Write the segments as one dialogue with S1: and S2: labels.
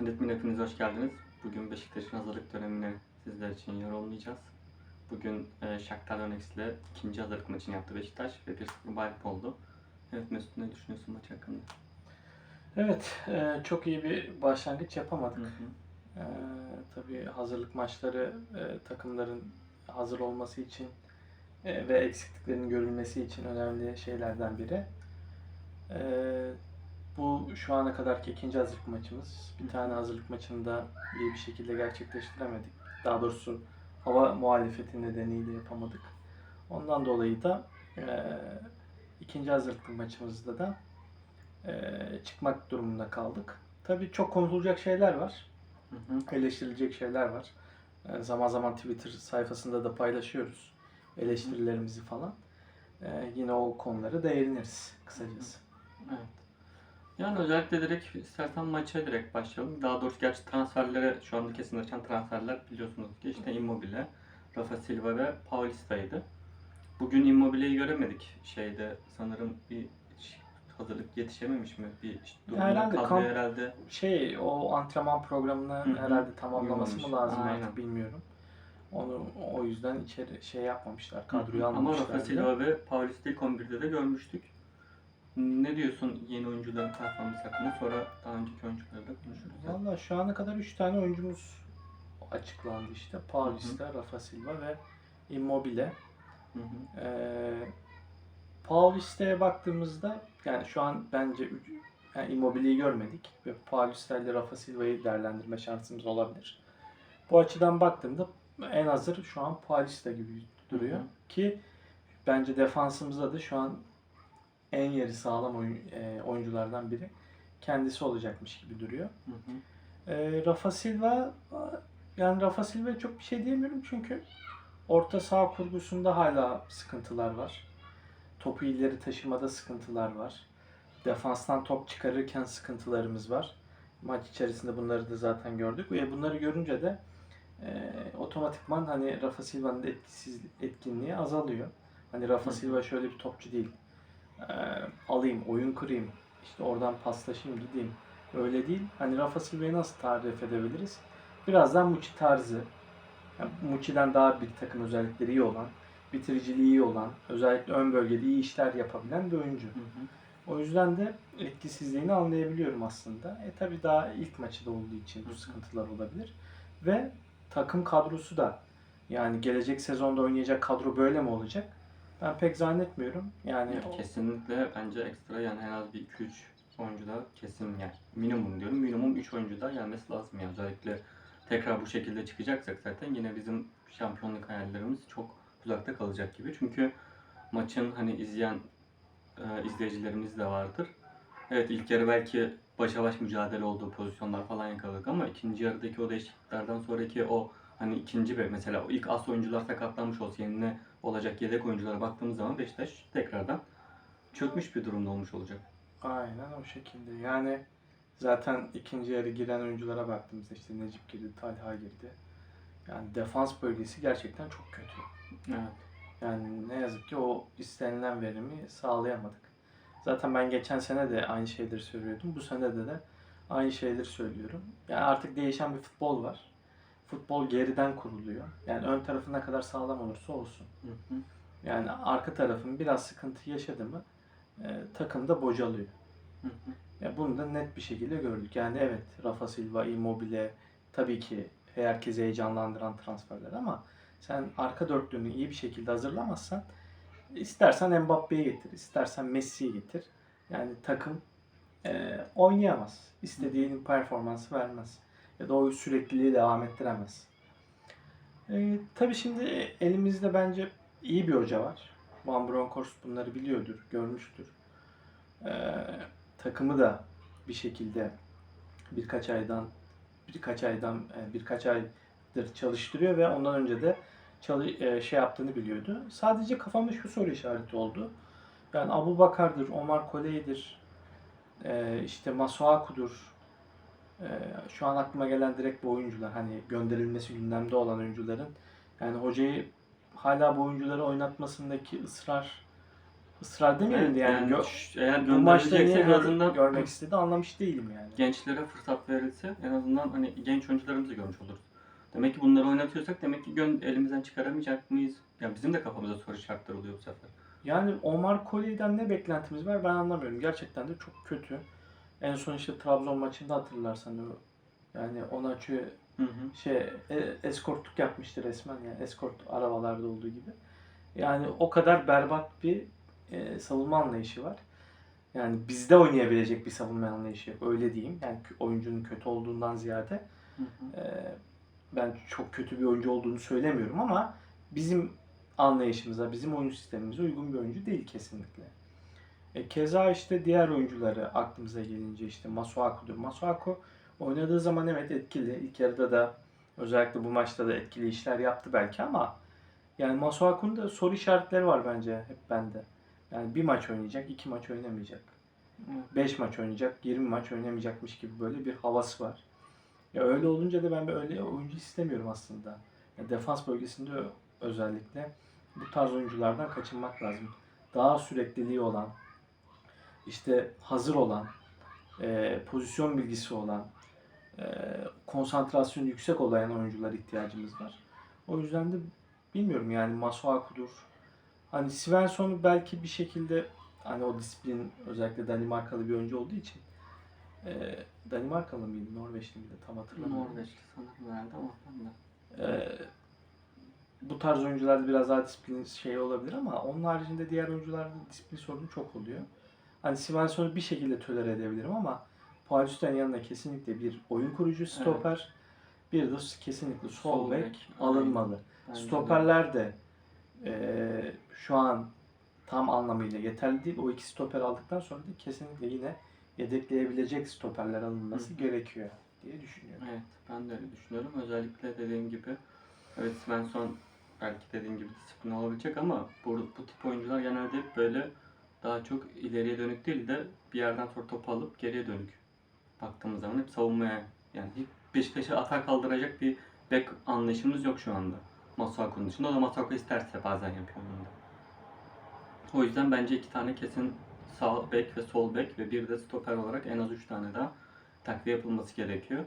S1: Altın Ritmi'ne hepiniz hoş geldiniz. Bugün Beşiktaş'ın hazırlık dönemini sizler için yorumlayacağız. Bugün e, Shakhtar Donetsk ile ikinci hazırlık maçını yaptı Beşiktaş ve 1-0 mağlup oldu. Evet Mesut ne düşünüyorsun maç hakkında?
S2: Evet, e, çok iyi bir başlangıç yapamadık.
S1: Hı hı.
S2: E, tabii hazırlık maçları e, takımların hazır olması için e, ve eksikliklerinin görülmesi için önemli şeylerden biri. E, bu şu ana kadarki ikinci hazırlık maçımız. Bir tane hazırlık maçını da iyi bir şekilde gerçekleştiremedik. Daha doğrusu hava muhalefeti nedeniyle yapamadık. Ondan dolayı da e, ikinci hazırlık maçımızda da e, çıkmak durumunda kaldık. Tabii çok konuşulacak şeyler var.
S1: Hı hı.
S2: Eleştirilecek şeyler var. E, zaman zaman Twitter sayfasında da paylaşıyoruz eleştirilerimizi falan. E, yine o konulara değiniriz kısacası.
S1: Evet. Yani özellikle direkt istersen maça direkt başlayalım. Daha doğrusu gerçi transferlere şu anda kesinleşen transferler biliyorsunuz ki işte Immobile, Rafa Silva ve Paulista'ydı. Bugün Immobile'yi göremedik şeyde sanırım bir hazırlık yetişememiş mi? Bir durumda
S2: Herhalde kamp-
S1: herhalde.
S2: Şey o antrenman programını
S1: Hı hı.
S2: herhalde tamamlaması mı lazım
S1: Aynen.
S2: artık bilmiyorum. Onu o yüzden içeri şey yapmamışlar. Kadroyu
S1: Ama
S2: almamışlar.
S1: Rafa
S2: bile.
S1: Silva ve Paulista'yı 11'de de görmüştük. Ne diyorsun yeni oyuncuların performansı hakkında? Sonra daha önceki oyuncuları da konuşuruz.
S2: Valla şu ana kadar 3 tane oyuncumuz açıklandı işte. Paulista, Rafa Silva ve Immobile.
S1: Hı hı.
S2: Ee, Paulista'ya baktığımızda yani şu an bence yani Immobile'yi görmedik ve Paulista ile Rafa Silva'yı değerlendirme şansımız olabilir. Bu açıdan baktığımda en hazır şu an Paulista gibi duruyor
S1: Hı hı.
S2: ki bence defansımızda da şu an en yeri sağlam oyun, e, oyunculardan biri kendisi olacakmış gibi duruyor.
S1: Hı hı.
S2: E, Rafa Silva yani Rafa Silva'ya çok bir şey diyemiyorum çünkü orta saha kurgusunda hala sıkıntılar var. Topu ileri taşımada sıkıntılar var. Defanstan top çıkarırken sıkıntılarımız var. Maç içerisinde bunları da zaten gördük ve bunları görünce de e, otomatikman hani Rafa Silva'nın etkisiz etkinliği azalıyor. Hani Rafa
S1: hı.
S2: Silva şöyle bir topçu değil. E, alayım, oyun kurayım, işte oradan paslaşayım, gideyim. Öyle değil. Hani Rafa Silva'yı nasıl tarif edebiliriz? Birazdan Muçi tarzı. Yani Muçi'den daha bir takım özellikleri iyi olan, bitiriciliği iyi olan, özellikle ön bölgede iyi işler yapabilen bir oyuncu.
S1: Hı hı.
S2: O yüzden de etkisizliğini anlayabiliyorum aslında. E tabi daha ilk maçı da olduğu için bu sıkıntılar olabilir. Ve takım kadrosu da yani gelecek sezonda oynayacak kadro böyle mi olacak? Ben pek zannetmiyorum. Yani
S1: Ya
S2: o-
S1: kesinlikle bence ekstra yani en az bir 2-3 oyuncu da kesin yani minimum diyorum. Minimum 3 oyuncu da gelmesi lazım yani. Özellikle tekrar bu şekilde çıkacaksak zaten yine bizim şampiyonluk hayallerimiz çok uzakta kalacak gibi. Çünkü maçın hani izleyen e, izleyicilerimiz de vardır. Evet ilk yarı belki başa baş mücadele olduğu pozisyonlar falan yakaladık ama ikinci yarıdaki o değişikliklerden sonraki o hani ikinci ve mesela o ilk as oyuncular sakatlanmış olsa yerine olacak yedek oyunculara baktığımız zaman Beşiktaş tekrardan çökmüş bir durumda olmuş olacak.
S2: Aynen o şekilde. Yani zaten ikinci yarı giren oyunculara baktığımızda işte Necip girdi, Talha girdi. Yani defans bölgesi gerçekten çok kötü.
S1: Evet.
S2: Yani ne yazık ki o istenilen verimi sağlayamadık. Zaten ben geçen sene de aynı şeyleri söylüyordum. Bu sene de de aynı şeyleri söylüyorum. Yani artık değişen bir futbol var. Futbol geriden kuruluyor. Yani ön tarafı ne kadar sağlam olursa olsun.
S1: Hı hı.
S2: Yani arka tarafın biraz sıkıntı yaşadı mı e, takım da bocalıyor.
S1: Hı hı.
S2: Ya bunu da net bir şekilde gördük. Yani evet Rafa Silva, Immobile tabii ki herkesi heyecanlandıran transferler ama sen arka dörtlüğünü iyi bir şekilde hazırlamazsan istersen Mbappe'yi getir, istersen Messi'yi getir. Yani takım e, oynayamaz. İstediğinin performansı vermez. Ya da o sürekliliği devam ettiremez. E, tabii şimdi elimizde bence iyi bir hoca var. Van Bronckhorst bunları biliyordur, görmüştür. E, takımı da bir şekilde birkaç aydan birkaç aydan e, birkaç aydır çalıştırıyor ve ondan önce de çalı, e, şey yaptığını biliyordu. Sadece kafamda şu soru işareti oldu. Yani Abu Bakar'dır, Omar Koley'dir, e, işte Masuaku'dur. E, şu an aklıma gelen direkt bu oyuncular. Hani gönderilmesi gündemde olan oyuncuların. Yani hocayı hala bu oyuncuları oynatmasındaki ısrar ısrar demeyelim de yani,
S1: yani
S2: gö-
S1: eğer
S2: bu maçta niye
S1: en azından
S2: görmek istedi anlamış değilim yani.
S1: gençlere fırsat verilse en azından hani genç oyuncularımızı görmüş oluruz. Demek ki bunları oynatıyorsak demek ki gön elimizden çıkaramayacak mıyız? Ya bizim de kafamıza soru işaretleri oluyor bu sefer.
S2: Yani Omar Colley'den ne beklentimiz var ben anlamıyorum. Gerçekten de çok kötü. En son işte Trabzon maçında hatırlarsan yani
S1: Hı hı.
S2: şey e, eskortluk yapmıştı resmen yani eskort arabalarda olduğu gibi. Yani o kadar berbat bir e, savunma anlayışı var. Yani bizde oynayabilecek bir savunma anlayışı yok öyle diyeyim. Yani oyuncunun kötü olduğundan ziyade
S1: Hı hı.
S2: e, ben çok kötü bir oyuncu olduğunu söylemiyorum ama bizim anlayışımıza, bizim oyun sistemimize uygun bir oyuncu değil kesinlikle. E, keza işte diğer oyuncuları aklımıza gelince işte Masuaku'dur. Masuaku oynadığı zaman evet etkili. İlk yarıda da özellikle bu maçta da etkili işler yaptı belki ama yani Masuaku'nun da soru işaretleri var bence hep bende. Yani bir maç oynayacak, iki maç oynamayacak.
S1: Evet.
S2: 5 maç oynayacak, 20 maç oynamayacakmış gibi böyle bir havası var. Ya öyle olunca da ben böyle oyuncu istemiyorum aslında. Ya defans bölgesinde özellikle bu tarz oyunculardan kaçınmak lazım. Daha sürekliliği olan, işte hazır olan, e, pozisyon bilgisi olan, e, konsantrasyonu yüksek olan oyuncular ihtiyacımız var. O yüzden de bilmiyorum yani Masuaku'dur. Hani Svensson belki bir şekilde hani o disiplin özellikle Danimarkalı bir oyuncu olduğu için e, Danimarkalı mıydı, Norveçli miydi tam hatırlamıyorum.
S1: Norveçli sanırım herhalde ama ben de.
S2: E, bu tarz oyuncularda biraz daha disiplin şey olabilir ama onun haricinde diğer oyuncularda disiplin sorunu çok oluyor. Hani Svensson'u bir şekilde tolere edebilirim ama Paulista'nın yanına kesinlikle bir oyun kurucu stoper, bir de kesinlikle sol,
S1: Sol
S2: bek alınmalı.
S1: De.
S2: Stoperler de eee, şu an tam anlamıyla yeterli değil. O iki stoper aldıktan sonra da kesinlikle yine yedekleyebilecek stoperler alınması
S1: Hı.
S2: gerekiyor diye düşünüyorum.
S1: Evet, ben de öyle düşünüyorum. Özellikle dediğim gibi, evet Svensson belki dediğim gibi disiplin olabilecek ama bu, bu tip oyuncular genelde hep böyle daha çok ileriye dönük değil de bir yerden sonra topu alıp geriye dönük baktığımız zaman hep savunmaya yani hiç Beşiktaş'a atak kaldıracak bir bek anlayışımız yok şu anda. Masuaku'nun dışında. O da Masuaku isterse bazen yapıyor bunu da. O yüzden bence iki tane kesin sağ bek ve sol bek ve bir de stoper olarak en az üç tane daha takviye yapılması gerekiyor.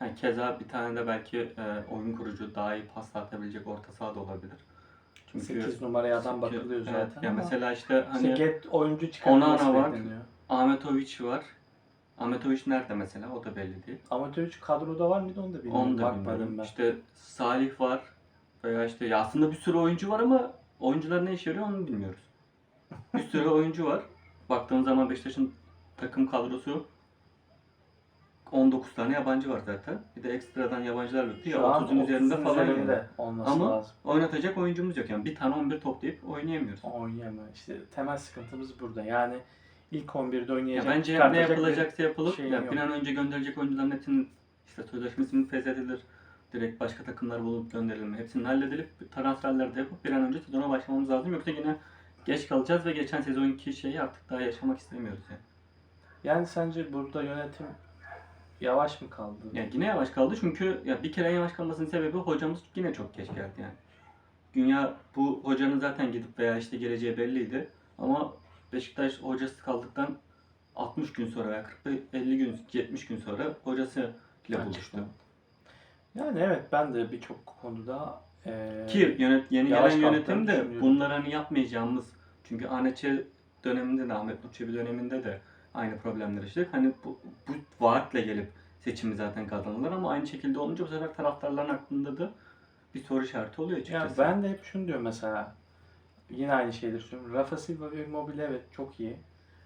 S1: Yani keza bir tane de belki e, oyun kurucu daha iyi pas atabilecek orta saha da olabilir. Çünkü
S2: 8 numaraya adam
S1: çünkü-
S2: bakılıyor
S1: evet,
S2: zaten
S1: ya
S2: ama
S1: mesela işte hani
S2: işte get oyuncu çıkarılması
S1: var.
S2: bekleniyor.
S1: Ahmetoviç var. Ahmetoviç nerede mesela? O da belli değil.
S2: Amatör kadroda var mıydı onu da bilmiyorum.
S1: Onu da
S2: Bakmadım
S1: bilmiyorum.
S2: ben.
S1: İşte Salih var. Veya işte ya aslında bir sürü oyuncu var ama oyuncular ne işe yarıyor onu bilmiyoruz. Bir sürü oyuncu var. Baktığın zaman Beşiktaş'ın takım kadrosu 19 tane yabancı var zaten. Bir de ekstradan yabancılar yoktu. Ya
S2: Şu an
S1: 30'un üzerinde
S2: 30'un
S1: falan
S2: üzerinde
S1: yani.
S2: olması
S1: Ama
S2: lazım.
S1: oynatacak oyuncumuz yok. Yani bir tane 11 toplayıp oynayamıyoruz.
S2: Oynayamıyor. İşte temel sıkıntımız burada. Yani ilk 11'de
S1: Ya
S2: oynayacak,
S1: bence ne yapılacaksa yapılıp ya bir an önce gönderecek oyuncuların hepsinin işte sözleşmesinin feshedilir. Direkt başka takımlar bulup gönderilme. Hepsinin halledilip transferler de yapıp bir an önce sezona başlamamız lazım. Yoksa yine geç kalacağız ve geçen sezonki şeyi artık daha yaşamak istemiyoruz yani.
S2: Yani sence burada yönetim yavaş mı kaldı?
S1: Ya yine yavaş kaldı çünkü ya bir kere yavaş kalmasının sebebi hocamız yine çok geç geldi yani. Dünya bu hocanın zaten gidip veya işte geleceği belliydi. Ama Beşiktaş hocası kaldıktan 60 gün sonra veya 40 50 gün 70 gün sonra hocası ile buluştu.
S2: Yani evet ben de birçok konuda eee
S1: Ki yönet, yeni gelen yönetim de bunları hani yapmayacağımız çünkü Ahmetçe döneminde de Ahmet Nur Çebi döneminde de aynı problemler yaşadık. Hani bu, bu vaatle gelip seçimi zaten kazanırlar ama aynı şekilde olunca bu sefer taraftarların aklında da bir soru işareti oluyor
S2: ya
S1: açıkçası.
S2: ben de hep şunu diyorum mesela yine aynı şeyleri söylüyorum. Rafa Silva ve Immobile evet çok iyi.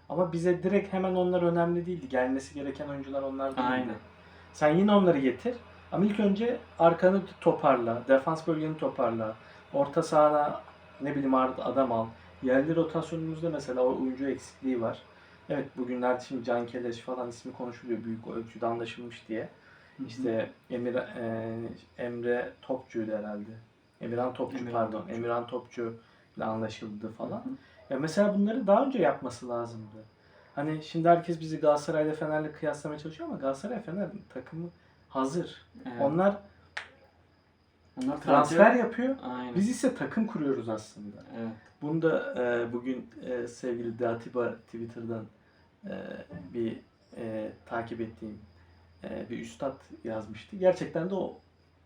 S2: Ama bize direkt hemen onlar önemli değildi. Gelmesi gereken oyuncular onlar değildi.
S1: Aynen.
S2: Sen yine onları getir. Ama ilk önce arkanı toparla. Defans bölgeni toparla. Orta sahana ne bileyim adam al. Yerli rotasyonumuzda mesela o oyuncu eksikliği var. Evet bugünlerde şimdi Can Keleş falan ismi konuşuluyor büyük ölçüde anlaşılmış diye. İşte Emir, e, Emre Topçu'ydu herhalde. Emirhan Topçu
S1: Emirhan
S2: pardon.
S1: Topçu.
S2: Emirhan Topçu ile anlaşıldı falan.
S1: Hı hı.
S2: Ya mesela bunları daha önce yapması lazımdı. Hani şimdi herkes bizi Galatasaray'la Fener'le kıyaslamaya çalışıyor ama Galatasaray Fener takımı hazır.
S1: Evet.
S2: Onlar
S1: Onlar
S2: Transfer
S1: sadece-
S2: yapıyor.
S1: Aynen.
S2: Biz ise takım kuruyoruz aslında.
S1: Evet.
S2: Bunu da e, bugün e, sevgili Datiba Twitter'dan e, bir e, takip ettiğim e, bir üstad yazmıştı. Gerçekten de o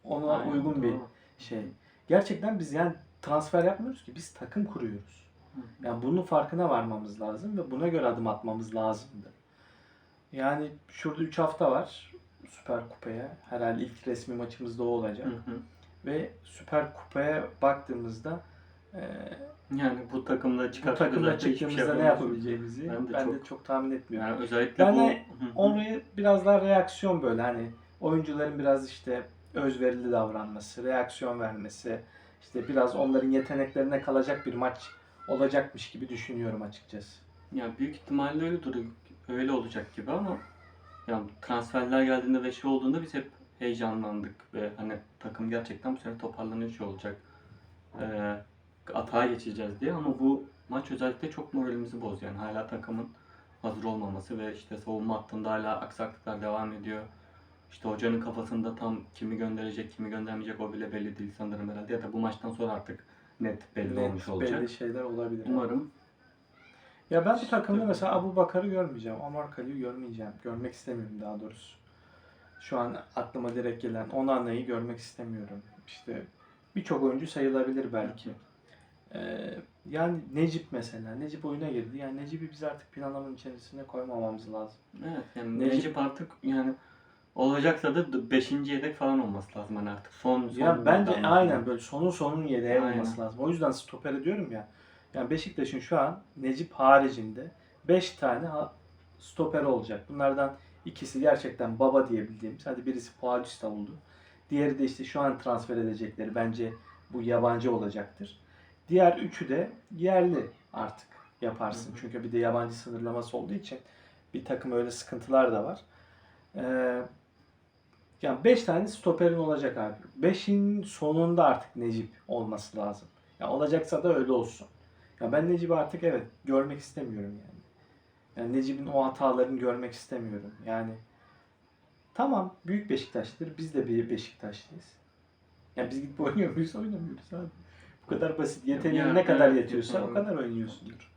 S2: ona
S1: Aynen,
S2: uygun bir
S1: doğru.
S2: şey. Gerçekten biz yani transfer yapmıyoruz ki biz takım kuruyoruz.
S1: Hı.
S2: Yani bunun farkına varmamız lazım ve buna göre adım atmamız lazımdı. Yani şurada 3 hafta var Süper Kupa'ya. Herhalde ilk resmi maçımız da o olacak.
S1: Hı hı.
S2: Ve Süper Kupa'ya baktığımızda e,
S1: Yani bu takımda
S2: bu
S1: çıkartacak
S2: takımda
S1: şey
S2: çıktığımızda ne
S1: yapamıyorsun.
S2: yapabileceğimizi ben
S1: Ben
S2: de,
S1: de
S2: çok,
S1: çok-
S2: tahmin etmiyorum.
S1: Yani özellikle
S2: Ben
S1: bu...
S2: de. Orayı biraz daha reaksiyon böyle hani oyuncuların biraz işte özverili davranması, reaksiyon vermesi, işte biraz onların yeteneklerine kalacak bir maç olacakmış gibi düşünüyorum açıkçası.
S1: Ya büyük ihtimalle öyle duruyor. Öyle olacak gibi ama ya transferler geldiğinde ve şey olduğunda biz hep heyecanlandık ve hani takım gerçekten bu sene toparlanıyor şey olacak. Ee, atağa geçeceğiz diye ama bu maç özellikle çok moralimizi bozuyor. Yani hala takımın hazır olmaması ve işte savunma hattında hala aksaklıklar devam ediyor. İşte hocanın kafasında tam kimi gönderecek, kimi göndermeyecek o bile belli değil sanırım herhalde. Ya da bu maçtan sonra artık net belli
S2: Net,
S1: olmuş olacak.
S2: Belli şeyler olabilir.
S1: Umarım
S2: Ya ben bu takımda mesela Abu Bakar'ı görmeyeceğim. Omar Kali'yi görmeyeceğim. Görmek istemiyorum daha doğrusu. Şu an aklıma direkt gelen Onana'yı görmek istemiyorum. İşte birçok oyuncu sayılabilir belki. Ee, yani Necip mesela. Necip oyuna girdi. Yani Necip'i biz artık planlamanın içerisine koymamamız lazım.
S1: Evet yani
S2: Necip-
S1: Necip, artık yani olacaksa da 5. yedek falan olması lazım hani artık son son
S2: Ya bence
S1: nokta
S2: aynen böyle sonun sonun yedeği
S1: Aynen.
S2: olması lazım. O yüzden stoper diyorum ya. Yani Beşiktaş'ın şu an Necip haricinde 5 tane stoper olacak. Bunlardan ikisi gerçekten baba diyebildiğimiz. Hadi birisi Paulista oldu. Diğeri de işte şu an transfer edecekleri bence bu yabancı olacaktır. Diğer üçü de yerli artık yaparsın.
S1: Hı hı.
S2: Çünkü bir de yabancı sınırlaması olduğu için bir takım öyle sıkıntılar da var. Ee, yani 5 tane stoperin olacak abi. 5'in sonunda artık Necip olması lazım. Ya olacaksa da öyle olsun. Ya ben Necip'i artık evet görmek istemiyorum yani. Yani Necip'in o hatalarını görmek istemiyorum. Yani tamam büyük Beşiktaş'tır. Biz de bir Beşiktaşlıyız. Yani biz gidip oynuyor muyuz? Oynamıyoruz abi. Bu kadar basit. Yeteneğin ne kadar
S1: evet,
S2: yetiyorsa o kadar oynuyorsundur.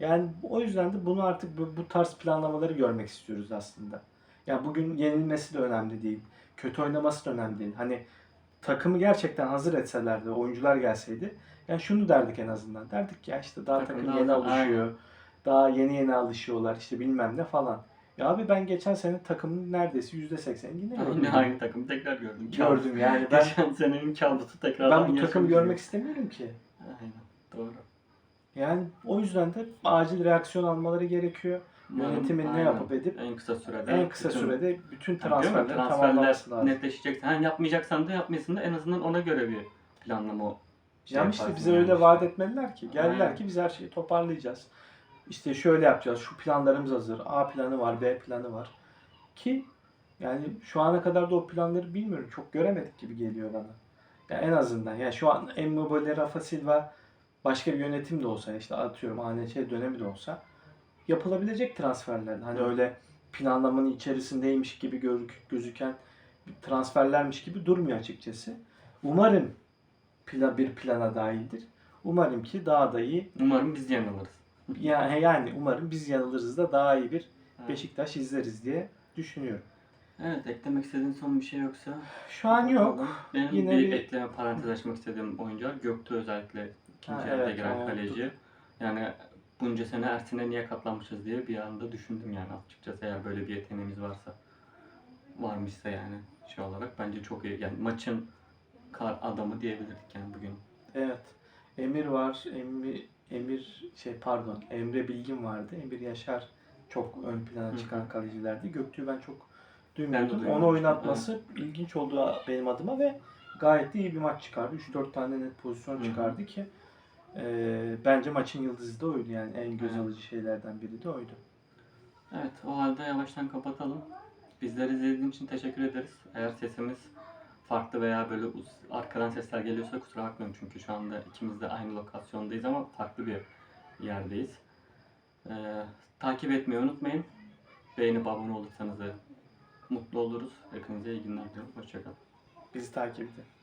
S2: Yani o yüzden de bunu artık bu, bu tarz planlamaları görmek istiyoruz aslında. Ya bugün yenilmesi de önemli değil. Kötü oynaması da önemli değil. Hani takımı gerçekten hazır etselerdi, oyuncular gelseydi. Yani şunu derdik en azından. Derdik ya işte daha
S1: Takım
S2: takım yeni alışıyor. Daha yeni yeni alışıyorlar işte bilmem ne falan. Ya abi ben geçen sene takımın neredeyse %80'ini yine gördüm.
S1: Yine aynı takımı tekrar gördüm.
S2: Gördüm yani ben
S1: Geçen senenin kabusu tekrar
S2: ben bu takımı görmek istemiyorum ki.
S1: Aynen doğru.
S2: Yani o yüzden de acil reaksiyon almaları gerekiyor.
S1: Umarım,
S2: Yönetimin ne
S1: aynen,
S2: yapıp edip
S1: en kısa sürede
S2: en kısa
S1: bütün-
S2: sürede bütün
S1: Yani
S2: transferleri tamamlaması lazım.
S1: netleşecekse. Hani yapmayacaksan da yapmayasın da en azından ona göre bir planlama şey
S2: Ya işte
S1: yaparsın
S2: bize
S1: yani
S2: öyle
S1: işte.
S2: vaat etmediler ki. Geldiler
S1: Aynen.
S2: ki biz her şeyi toparlayacağız. İşte şöyle yapacağız. Şu planlarımız hazır. A planı var, B planı var. Ki yani şu ana kadar da o planları bilmiyorum. Çok göremedik gibi geliyor bana. Ya en azından. Yani şu an Emmobile, Rafa Silva başka bir yönetim de olsa işte atıyorum ANC dönemi de olsa yapılabilecek transferler. Hani öyle planlamanın içerisindeymiş gibi görük, gözüken transferlermiş gibi durmuyor açıkçası. Umarım plan, bir plana dahildir. Umarım ki daha da iyi.
S1: Umarım biz yanılırız.
S2: Yani, yani umarım biz yanılırız da daha iyi bir
S1: Evet.
S2: Beşiktaş izleriz diye düşünüyorum.
S1: Evet, eklemek istediğin son bir şey yoksa.
S2: Şu an yok.
S1: Benim
S2: Yine
S1: bir,
S2: bir-
S1: ekleme parantez açmak istediğim oyuncular Göktuğ özellikle ikinci
S2: Ha,
S1: yarıda
S2: evet,
S1: giren kaleci. Yani bunca sene Ersin'e niye katlanmışız diye bir anda düşündüm yani açıkçası eğer böyle bir yeteneğimiz varsa. Varmışsa yani şey olarak bence çok iyi. Yani maçın kar adamı diyebilirdik yani bugün.
S2: Evet. Emir var. Emir, Emir şey pardon Emre Bilgin vardı. Emir Yaşar çok ön
S1: Hı
S2: plana
S1: hı.
S2: çıkan kalecilerdi. Göktürk'ü ben çok duymuyordum. Onu oynatması ilginç oldu benim adıma ve gayet de iyi bir maç çıkardı. 3-4 tane net pozisyon
S1: Hı hı.
S2: çıkardı ki e, bence maçın yıldızı da oydu yani en göz
S1: Evet.
S2: alıcı şeylerden biri de oydu.
S1: Evet o halde yavaştan kapatalım. Bizleri izlediğin için teşekkür ederiz. Eğer sesimiz farklı veya böyle arkadan sesler geliyorsa kusura bakmayın çünkü şu anda ikimiz de aynı lokasyondayız ama farklı bir yerdeyiz. Ee, takip etmeyi unutmayın. Beğenip abone olursanız da mutlu oluruz. Hepinize iyi günler diliyorum. Hoşçakalın.
S2: Bizi takip edin.